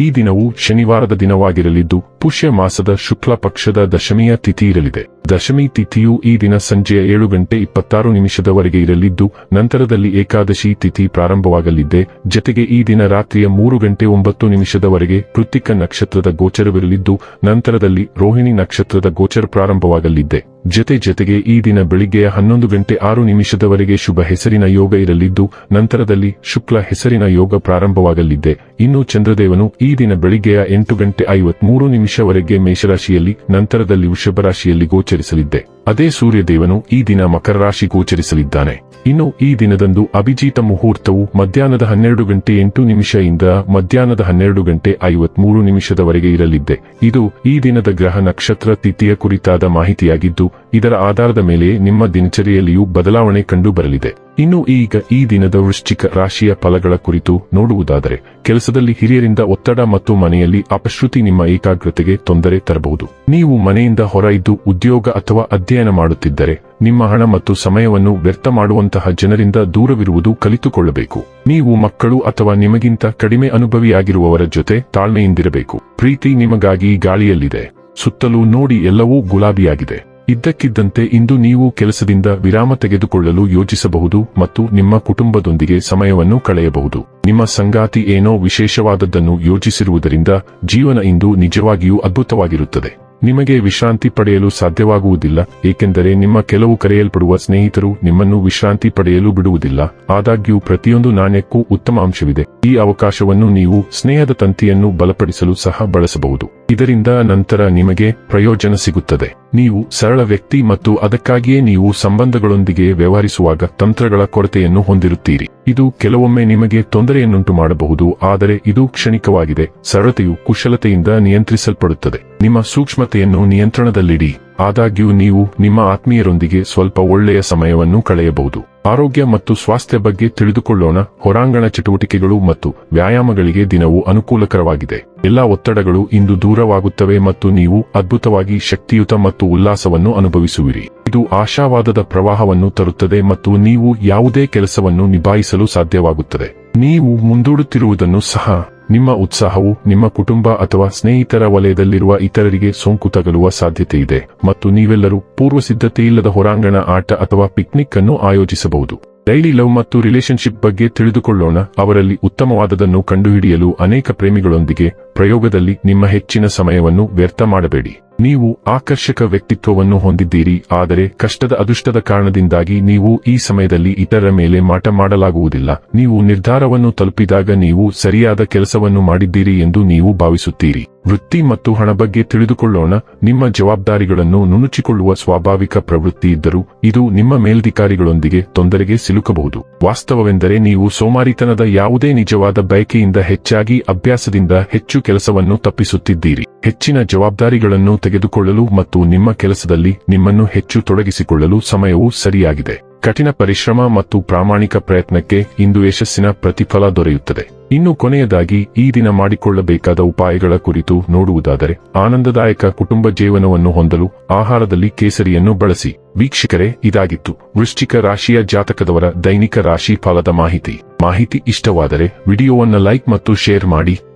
ಈ ದಿನವು ಶನಿವಾರದ ದಿನವಾಗಿರಲಿದ್ದು, ಪುಷ್ಯ ಮಾಸದ ಶುಕ್ಲ ಪಕ್ಷದ ದಶಮಿಯ ತಿಥಿ ಇರಲಿದೆ. ದಶಮಿ ತಿಥಿಯು ಈ ದಿನ ಸಂಜೆಯ ಏಳು ಗಂಟೆ ಇಪ್ಪತ್ತಾರು ನಿಮಿಷದವರೆಗೆ ಇರಲಿದ್ದು, ನಂತರದಲ್ಲಿ ಏಕಾದಶಿ ತಿಥಿ ಪ್ರಾರಂಭವಾಗಲಿದ್ದೆ. ಜತೆಗೆ ಈ ದಿನ ರಾತ್ರಿಯ ಮೂರು ಗಂಟೆ ಒಂಬತ್ತು ನಿಮಿಷದವರೆಗೆ ಕೃತಿಕ ನಕ್ಷತ್ರದ ಗೋಚರವಿರಲಿದ್ದು, ನಂತರದಲ್ಲಿ ರೋಹಿಣಿ ನಕ್ಷತ್ರದ ಗೋಚರ ಪ್ರಾರಂಭವಾಗಲಿದ್ದೆ. ಜತೆ ಜತೆಗೆ ಈ ದಿನ ಬೆಳಿಗ್ಗೆಯ ಹನ್ನೊಂದು ಗಂಟೆ ಆರು ನಿಮಿಷದವರೆಗೆ ಶುಭ ಹೆಸರಿನ ಯೋಗ ಇರಲಿದ್ದು, ನಂತರದಲ್ಲಿ ಶುಕ್ಲ ಹೆಸರಿನ ಯೋಗ ಪ್ರಾರಂಭವಾಗಲಿದ್ದೆ ಇನ್ನು ಚಂದ್ರದೇವನು ಈ ದಿನ ಬೆಳಿಗ್ಗೆಯ ಎಂಟು ಗಂಟೆ ಐವತ್ಮೂರು ನಿಮಿಷವರೆಗೆ ಮೇಷರಾಶಿಯಲ್ಲಿ, ನಂತರದಲ್ಲಿ ವೃಷಭ ರಾಶಿಯಲ್ಲಿ ಗೋಚರಿಸಲಿದ್ದೆ ಅದೇ ಸೂರ್ಯದೇವನು ಈ ದಿನ ಮಕರ ರಾಶಿ ಗೋಚರಿಸಲಿದ್ದಾನೆ. ಇನ್ನು ಈ ದಿನದಂದು ಅಭಿಜಿತ ಮುಹೂರ್ತವು ಮಧ್ಯಾಹ್ನದ ಹನ್ನೆರಡು ಗಂಟೆ ಎಂಟು ನಿಮಿಷದಿಂದ ಮಧ್ಯಾಹ್ನದ ಹನ್ನೆರಡು ಗಂಟೆ ಐವತ್ಮೂರು ನಿಮಿಷದವರೆಗೆ ಇರಲಿದ್ದೆ. ಇದು ಈ ದಿನದ ಗ್ರಹ ನಕ್ಷತ್ರ ತಿಥಿಯ ಕುರಿತಾದ ಮಾಹಿತಿಯಾಗಿದ್ದು, ಇದರ ಆಧಾರದ ಮೇಲೆ ನಿಮ್ಮ ದಿನಚರಿಯಲ್ಲಿಯೂ ಬದಲಾವಣೆ ಕಂಡು ಬರಲಿದೆ ಇನ್ನು ಈಗ ಈ ದಿನದ ವೃಶ್ಚಿಕ ರಾಶಿಯ ಫಲಗಳ ಕುರಿತು ನೋಡುವುದಾದರೆ, ಕೆಲಸದಲ್ಲಿ ಹಿರಿಯರಿಂದ ಒತ್ತಡ ಮತ್ತು ಮನೆಯಲ್ಲಿ ಅಪಶ್ರುತಿ ನಿಮ್ಮ ಏಕಾಗ್ರತೆಗೆ ತೊಂದರೆ ತರಬಹುದು. ನೀವು ಮನೆಯಿಂದ ಹೊರ ಇದ್ದು ಉದ್ಯೋಗ ಅಥವಾ ಅಧ್ಯಯನ ಮಾಡುತ್ತಿದ್ದರೆ, ನಿಮ್ಮ ಹಣ ಮತ್ತು ಸಮಯವನ್ನು ವ್ಯರ್ಥ ಮಾಡುವಂತಹ ಜನರಿಂದ ದೂರವಿರುವುದು ಕಲಿತುಕೊಳ್ಳಬೇಕು. ನೀವು ಮಕ್ಕಳು ಅಥವಾ ನಿಮಗಿಂತ ಕಡಿಮೆ ಅನುಭವಿಯಾಗಿರುವವರ ಜೊತೆ ತಾಳ್ಮೆಯಿಂದಿರಬೇಕು. ಪ್ರೀತಿ ನಿಮಗಾಗಿ ಗಾಳಿಯಲ್ಲಿದೆ. ಸುತ್ತಲೂ ನೋಡಿ ಎಲ್ಲವೂ ಗುಲಾಬಿಯಾಗಿದೆ. ಇದ್ದಕ್ಕಿದ್ದಂತೆ ಇಂದು ನೀವು ಕೆಲಸದಿಂದ ವಿರಾಮ ತೆಗೆದುಕೊಳ್ಳಲು ಯೋಚಿಸಬಹುದು ಮತ್ತು ನಿಮ್ಮ ಕುಟುಂಬದೊಂದಿಗೆ ಸಮಯವನ್ನು ಕಳೆಯಬಹುದು. ನಿಮ್ಮ ಸಂಗಾತಿ ಏನೋ ವಿಶೇಷವಾದದ್ದನ್ನು ಯೋಚಿಸಿರುವುದರಿಂದ ಜೀವನ ಇಂದು ನಿಜವಾಗಿಯೂ ಅದ್ಭುತವಾಗಿರುತ್ತದೆ. ನಿಮಗೆ ವಿಶ್ರಾಂತಿ ಪಡೆಯಲು ಸಾಧ್ಯವಾಗುವುದಿಲ್ಲ, ಏಕೆಂದರೆ ನಿಮ್ಮ ಕೆಲವು ಕರೆಯಲ್ಪಡುವ ಸ್ನೇಹಿತರು ನಿಮ್ಮನ್ನು ವಿಶ್ರಾಂತಿ ಪಡೆಯಲು ಬಿಡುವುದಿಲ್ಲ. ಆದಾಗ್ಯೂ ಪ್ರತಿಯೊಂದು ನಾಣ್ಯಕ್ಕೂ ಉತ್ತಮ ಅಂಶವಿದೆ. ಈ ಅವಕಾಶವನ್ನು ನೀವು ಸ್ನೇಹದ ತಂತಿಯನ್ನು ಬಲಪಡಿಸಲು ಸಹ ಬಳಸಬಹುದು. ಇದರಿಂದ ನಂತರ ನಿಮಗೆ ಪ್ರಯೋಜನ ಸಿಗುತ್ತದೆ. ನೀವು ಸರಳ ವ್ಯಕ್ತಿ ಮತ್ತು ಅದಕ್ಕಾಗಿಯೇ ನೀವು ಸಂಬಂಧಗಳೊಂದಿಗೆ ವ್ಯವಹರಿಸುವಾಗ ತಂತ್ರಗಳ ಕೊರತೆಯನ್ನು ಹೊಂದಿರುತ್ತೀರಿ. ಇದು ಕೆಲವೊಮ್ಮೆ ನಿಮಗೆ ತೊಂದರೆಯನ್ನುಂಟು ಮಾಡಬಹುದು, ಆದರೆ ಇದು ಕ್ಷಣಿಕವಾಗಿದೆ. ಸರಳತೆಯು ಕುಶಲತೆಯಿಂದ ನಿಯಂತ್ರಿಸಲ್ಪಡುತ್ತದೆ. ನಿಮ್ಮ ಸೂಕ್ಷ್ಮತೆಯನ್ನು ನಿಯಂತ್ರಣದಲ್ಲಿಡಿ. ಆದಾಗ್ಯೂ ನೀವು ನಿಮ್ಮ ಆತ್ಮೀಯರೊಂದಿಗೆ ಸ್ವಲ್ಪ ಒಳ್ಳೆಯ ಸಮಯವನ್ನು ಕಳೆಯಬಹುದು. ಆರೋಗ್ಯ ಮತ್ತು ಸ್ವಾಸ್ಥ್ಯ ಬಗ್ಗೆ ತಿಳಿದುಕೊಳ್ಳೋಣ. ಹೊರಾಂಗಣ ಚಟುವಟಿಕೆಗಳು ಮತ್ತು ವ್ಯಾಯಾಮಗಳಿಗೆ ದಿನವು ಅನುಕೂಲಕರವಾಗಿದೆ. ಎಲ್ಲಾ ಒತ್ತಡಗಳು ಇಂದು ದೂರವಾಗುತ್ತವೆ ಮತ್ತು ನೀವು ಅದ್ಭುತವಾಗಿ ಶಕ್ತಿಯುತ ಮತ್ತು ಉಲ್ಲಾಸವನ್ನು ಅನುಭವಿಸುವಿರಿ. ಇದು ಆಶಾವಾದದ ಪ್ರವಾಹವನ್ನು ತರುತ್ತದೆ ಮತ್ತು ನೀವು ಯಾವುದೇ ಕೆಲಸವನ್ನು ನಿಭಾಯಿಸಲು ಸಾಧ್ಯವಾಗುತ್ತದೆ. ನೀವು ಮುಂದೂಡುತ್ತಿರುವುದನ್ನು ಸಹ ನಿಮ್ಮ ಉತ್ಸಾಹವು ನಿಮ್ಮ ಕುಟುಂಬ ಅಥವಾ ಸ್ನೇಹಿತರ ವಲಯದಲ್ಲಿರುವ ಇತರರಿಗೆ ಸೋಂಕು ತಗಲುವ ಸಾಧ್ಯತೆ ಇದೆ ಮತ್ತು ನೀವೆಲ್ಲರೂ ಪೂರ್ವಸಿದ್ಧತೆಯಿಲ್ಲದ ಹೊರಾಂಗಣ ಆಟ ಅಥವಾ ಪಿಕ್ನಿಕ್ ಅನ್ನು ಆಯೋಜಿಸಬಹುದು. ಡೈಲಿ ಲವ್ ಮತ್ತು ರಿಲೇಶನ್ಶಿಪ್ ಬಗ್ಗೆ ತಿಳಿದುಕೊಳ್ಳೋಣ. ಅವರಲ್ಲಿ ಉತ್ತಮವಾದದನ್ನು ಕಂಡುಹಿಡಿಯಲು ಅನೇಕ ಪ್ರೇಮಿಗಳೊಂದಿಗೆ ಪ್ರಯೋಗದಲ್ಲಿ ನಿಮ್ಮ ಹೆಚ್ಚಿನ ಸಮಯವನ್ನು ವ್ಯರ್ಥ ಮಾಡಬೇಡಿ. ನೀವು ಆಕರ್ಷಕ ವ್ಯಕ್ತಿತ್ವವನ್ನು ಹೊಂದಿದ್ದೀರಿ, ಆದರೆ ಕಷ್ಟದ ಅದೃಷ್ಟದ ಕಾರಣದಿಂದಾಗಿ ನೀವು ಈ ಸಮಯದಲ್ಲಿ ಇತರರ ಮೇಲೆ ಮಾಟ ಮಾಡಲಾಗುವುದಿಲ್ಲ. ನೀವು ನಿರ್ಧಾರವನ್ನು ತಲುಪಿದಾಗ ನೀವು ಸರಿಯಾದ ಕೆಲಸವನ್ನು ಮಾಡಿದ್ದೀರಿ ಎಂದು ನೀವು ಭಾವಿಸುತ್ತೀರಿ. ವೃತ್ತಿ ಮತ್ತು ಹಣ ಬಗ್ಗೆ ತಿಳಿದುಕೊಳ್ಳೋಣ. ನಿಮ್ಮ ಜವಾಬ್ದಾರಿಗಳನ್ನು ನುಣುಚಿಕೊಳ್ಳುವ ಸ್ವಾಭಾವಿಕ ಪ್ರವೃತ್ತಿ ಇದ್ದರೂ ಇದು ನಿಮ್ಮ ಮೇಲ್ಧಿಕಾರಿಗಳೊಂದಿಗೆ ತೊಂದರೆಗೆ ಸಿಲುಕಬಹುದು. ವಾಸ್ತವವೆಂದರೆ ನೀವು ಸೋಮಾರಿತನದ ಯಾವುದೇ ನಿಜವಾದ ಬಯಕೆಯಿಂದ ಹೆಚ್ಚಾಗಿ ಅಭ್ಯಾಸದಿಂದ ಹೆಚ್ಚು ಕೆಲಸವನ್ನು ತಪ್ಪಿಸುತ್ತಿದ್ದೀರಿ. ಹೆಚ್ಚಿನ ಜವಾಬ್ದಾರಿಗಳನ್ನು ತೆಗೆದುಕೊಳ್ಳಲು ಮತ್ತು ನಿಮ್ಮ ಕೆಲಸದಲ್ಲಿ ನಿಮ್ಮನ್ನು ಹೆಚ್ಚು ತೊಡಗಿಸಿಕೊಳ್ಳಲು ಸಮಯವು ಸರಿಯಾಗಿದೆ. ಕಠಿಣ ಪರಿಶ್ರಮ ಮತ್ತು ಪ್ರಾಮಾಣಿಕ ಪ್ರಯತ್ನಕ್ಕೆ ಇಂದು ಯಶಸ್ಸಿನ ಪ್ರತಿಫಲ ದೊರೆಯುತ್ತದೆ. ಇನ್ನು ಕೊನೆಯದಾಗಿ, ಈ ದಿನ ಮಾಡಿಕೊಳ್ಳಬೇಕಾದ ಉಪಾಯಗಳ ಕುರಿತು ನೋಡುವುದಾದರೆ, ಆನಂದದಾಯಕ ಕುಟುಂಬ ಜೀವನವನ್ನು ಹೊಂದಲು ಆಹಾರದಲ್ಲಿ ಕೇಸರಿಯನ್ನು ಬಳಸಿ. ವೀಕ್ಷಕರೇ, ಇದಾಗಿತ್ತು. ವೃಶ್ಚಿಕ ರಾಶಿಯ ಜಾತಕದವರ ದೈನಿಕ ರಾಶಿ ಫಲದ ಮಾಹಿತಿ. ಮಾಹಿತಿ ಇಷ್ಟವಾದರೆ, ವಿಡಿಯೋವನ್ನು ಲೈಕ್ ಮತ್ತು ಶೇರ್ ಮಾಡಿ.